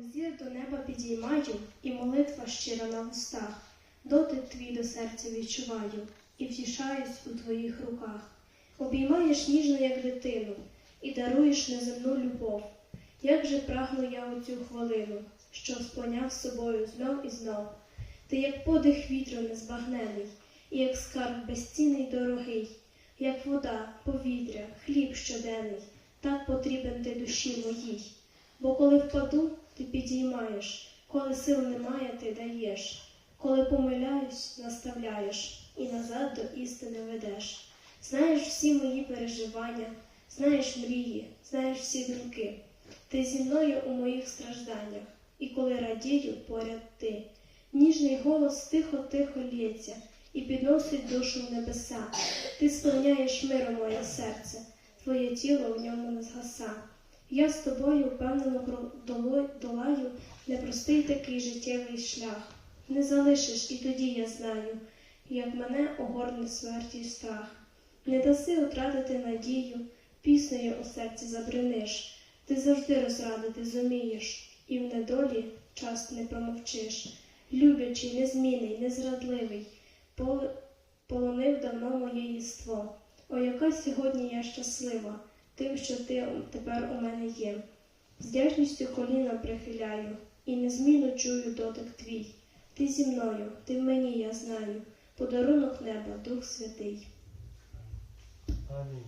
Зір до неба підіймаю, і молитва щира на вустах. Дотик твій до серця відчуваю, і втішаюсь у твоїх руках. Обіймаєш ніжно, як дитину, і даруєш неземну любов. Як же прагну я у цю хвилину, що сплоняв собою знов і знов. Ти як подих вітру незбагнений, і як скарб безцінний дорогий, як вода, повітря, хліб щоденний, так потрібен ти душі моїй. Бо коли впаду, ти підіймаєш, коли сил немає, ти даєш, коли помиляюсь, наставляєш і назад до істини ведеш. Знаєш всі мої переживання, знаєш мрії, знаєш всі думки. Ти зі мною у моїх стражданнях, і коли радію, поряд ти. Ніжний голос тихо-тихо лється і підносить душу в небеса. Ти сповняєш миром моє серце, твоє тіло в ньому не згаса. Я з тобою впевнено долаю непростий такий життєвий шлях. Не залишиш, і тоді я знаю, як мене огорне смерті страх. Не даси втратити надію, піснею у серці забриниш. Ти завжди розрадити зумієш, і в недолі час не промовчиш. Люблячий, незмінний, незрадливий, пол- полонив давно моє єство. О, яка сьогодні я щаслива, тим, що ти тепер у мене є. З вдячністю коліна прихиляю, і незмінно чую дотик твій. Ти зі мною, ти в мені, я знаю, подарунок неба, Дух Святий. Амінь.